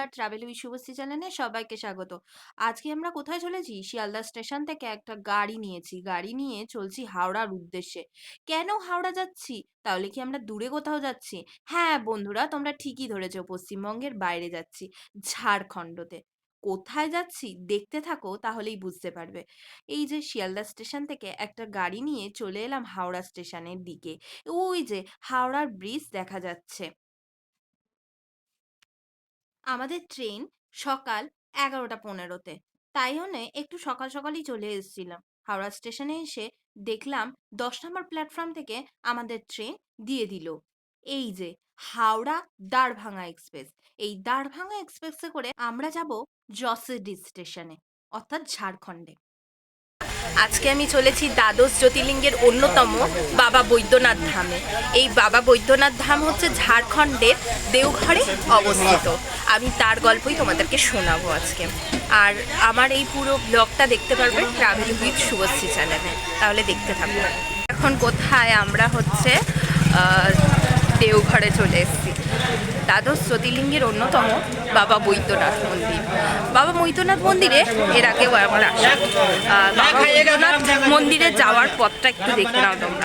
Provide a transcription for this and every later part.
নমস্কার travel with Subhashree চ্যানেলে সবাইকে স্বাগত। আজকে আমরা কোথায় চলেছি? শিয়ালদা স্টেশন থেকে একটা গাড়ি নিয়েছি। গাড়ি নিয়ে চলছি হাওড়ার উদ্দেশ্যে। কেন হাওড়া যাচ্ছি? তাহলে কি আমরা দূরে কোথাও যাচ্ছি? হ্যাঁ বন্ধুরা, তোমরা ঠিকই ধরেছো, পশ্চিমবঙ্গের বাইরে যাচ্ছি, ঝাড়খণ্ডতে। কোথায় যাচ্ছি? দেখতে থাকো, তাহলেই বুঝতে পারবে। এই যে শিয়ালদা স্টেশন থেকে একটা গাড়ি নিয়ে চলে এলাম হাওড়া স্টেশনের দিকে। ওই যে হাওড়ার ব্রিজ দেখা যাচ্ছে। আমাদের ট্রেন সকাল এগারোটা পনেরোতে। তাই জন্যে একটু সকাল সকালই চলে এসেছিলাম। হাওড়া স্টেশনে এসে দেখলাম দশ নম্বর প্ল্যাটফর্ম থেকে আমাদের ট্রেন দিয়ে দিল। এই যে হাওড়া দাঁড়ভাঙা এক্সপ্রেস। এই দাঁড়ভাঙা এক্সপ্রেসে করে আমরা যাব জসিডি স্টেশনে, অর্থাৎ ঝাড়খণ্ডে। আজকে আমি চলেছি দ্বাদশ জ্যোতির্লিঙ্গের অন্যতম বাবা বৈদ্যনাথ ধামে। এই বাবা বৈদ্যনাথ ধাম হচ্ছে ঝাড়খণ্ডের দেওঘরে অবস্থিত। আমি তার গল্পই তোমাদেরকে শোনাবো আজকে। আর আমার এই পুরো ব্লগটা দেখতে পারবে ট্রাভেল উইথ শুভশ্রী চ্যানেলে। তাহলে দেখতে থাকবে এখন কোথায় আমরা হচ্ছে দেওঘরে চলে এসেছি। দ্বাদশ জ্যোতির্লিঙ্গের অন্যতম বাবা বৈদ্যনাথ মন্দির। বাবা বৈদ্যনাথ মন্দিরে এর আগেও আমার আসা। বাবা বৈদ্যনাথ মন্দিরে যাওয়ার পথটা একটু দেখে নাও তোমরা।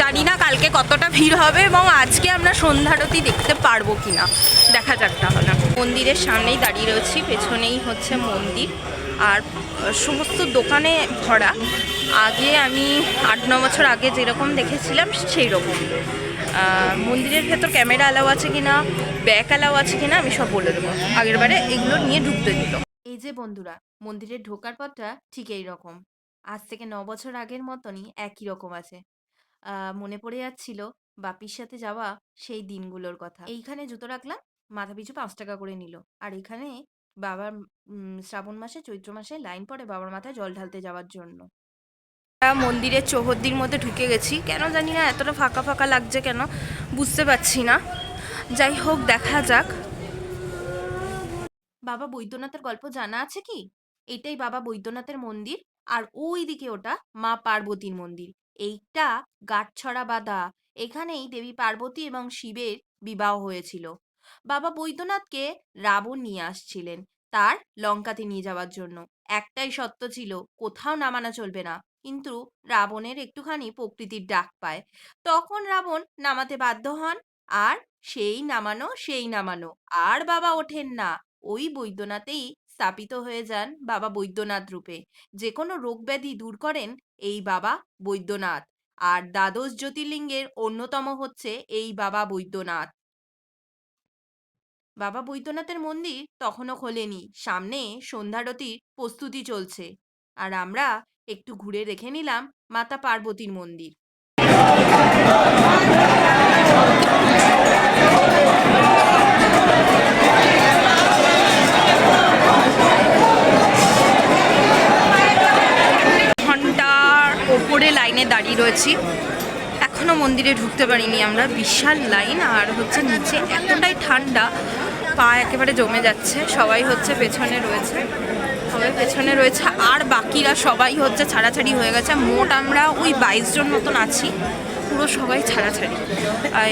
জানি না কালকে কতটা ভিড় হবে এবং আজকে আমরা সন্ধ্যারতি দেখতে পারব কিনা দেখা যাক তাহলে। মন্দিরের সামনেই দাঁড়িয়ে রয়েছি, পেছনেই হচ্ছে মন্দির। আর সমস্ত দোকানে ভরা। আগে আমি আট, ন বছর আগে যেরকম দেখেছিলাম সেই রকম মন্দিরের ভেতর ক্যামেরা অ্যালাউ আছে কিনা ব্যাক অ্যালাউ আছে কিনা আমি সব বলে দেবো। আগের বারে এগুলো নিয়ে ঢুকতে দিত এই যে বন্ধুরা, মন্দিরে ঢোকার পথটা ঠিক এই রকম আজ থেকে ন বছর আগের মতনই একই রকম আছে। মনে পড়ে যাচ্ছিল বাপির সাথে যাওয়া সেই দিনগুলোর কথা। এইখানে জুতো রাখলাম, মাথা পিছু পাঁচ টাকা করে নিল। আর এখানে বাবার শ্রাবণ মাসে, চৈত্র মাসে লাইন পড়ে বাবার মাথায় জল ঢালতে যাওয়ার জন্য। মন্দিরের চৌহদ্দির মধ্যে ঢুকে গেছি। কেন জানি না এতটা ফাঁকা ফাঁকা লাগছে কেন, বুঝতে পারছি না। যাই হোক, দেখা যাক। বাবা বৈদ্যনাথের গল্প জানা আছে কি? এটাই বাবা বৈদ্যনাথের মন্দির। আর ওই দিকে ওটা মা পার্বতীর মন্দির। এইটা গাঁটছড়া বাঁধা। এখানেই দেবী পার্বতী এবং শিবের বিবাহ হয়েছিল। বাবা বৈদ্যনাথকে রাবণ নিয়ে আসছিলেন তার লঙ্কাতে নিয়ে যাওয়ার জন্য। একটাই সত্য ছিল, কোথাও নামানো চলবে না। কিন্তু রাবণের একটুখানি প্রকৃতির ডাক পায়। তখন রাবণ নামাতে বাধ্য হন, আর সেই নামানো সেই নামানো। আর বাবা ওঠেন না। ওই বৈদ্যনাথেই স্থাপিত হয়ে যান বাবা বৈদ্যনাথ রূপে। যে কোনো রোগ ব্যাধি দূর করেন এই বাবা বৈদ্যনাথ। আর দ্বাদশ জ্যোতির্লিঙ্গের অন্যতম হচ্ছে এই বাবা বৈদ্যনাথ। বাবা বৈদ্যনাথের মন্দির তখনও খোলেনি। সামনে সন্ধ্যারতির প্রস্তুতি চলছে। আর আমরা একটু ঘুরে দেখে নিলাম মাতা পার্বতীর মন্দির। লাইনে দাঁড়িয়ে রয়েছি। এখনও মন্দিরে ঢুকতে পারিনি আমরা। বিশাল লাইন আর হচ্ছে নিচে এতটাই ঠান্ডা, পা একেবারে জমে যাচ্ছে। সবাই হচ্ছে পেছনে রয়েছে। সবাই পেছনে রয়েছে। আর বাকিরা সবাই হচ্ছে ছাড়াছাড়ি হয়ে গেছে। মোট আমরা ওই বাইশ জন মতন আছি। পুরো সবাই ছাড়াছাড়ি।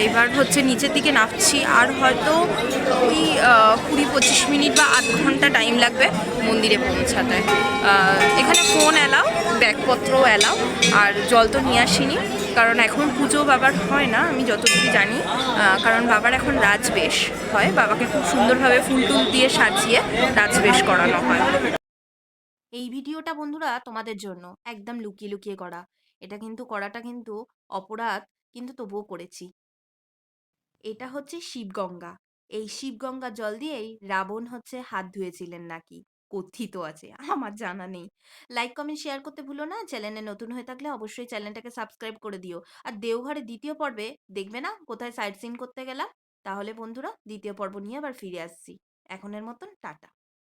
এবার হচ্ছে নিচের দিকে নামছি। আর হয়তো ওই কুড়ি পঁচিশ মিনিট বা আধ ঘণ্টা টাইম লাগবে মন্দিরে পৌঁছাতে। এখানে ফোন অ্যালাও ব্যাগপত্র অ্যালাও আর জল তো নিয়ে আসিনি, কারণ এখন পুজো বাবার হয় না, আমি যতটুকু জানি কারণ বাবার এখন রাজবেশ হয়, বাবাকে খুব সুন্দরভাবে ফুল টুল দিয়ে সাজিয়ে রাজবেশ করানো হয়। এই ভিডিওটা বন্ধুরা তোমাদের জন্য, একদম লুকিয়ে লুকিয়ে করা। এটা কিন্তু করাটা কিন্তু অপরাধ, কিন্তু তবুও করেছি। এটা হচ্ছে শিবগঙ্গা। এই শিবগঙ্গা জল দিয়েই রাবণ হচ্ছে হাত ধুয়েছিলেন নাকি। কথিত আছে, আমার জানা নেই। লাইক কমেন্ট শেয়ার করতে ভুলো না। চ্যানেলে নতুন হয়ে থাকলে অবশ্যই চ্যানেলটাকে সাবস্ক্রাইব করে দিও। আর দেওঘরে দ্বিতীয় পর্বে দেখবে না? কোথায় সাইট সিন করতে গেলাম? তাহলে বন্ধুরা, দ্বিতীয় পর্ব নিয়ে আবার ফিরে আসছি। এখনের মতন, টাটা।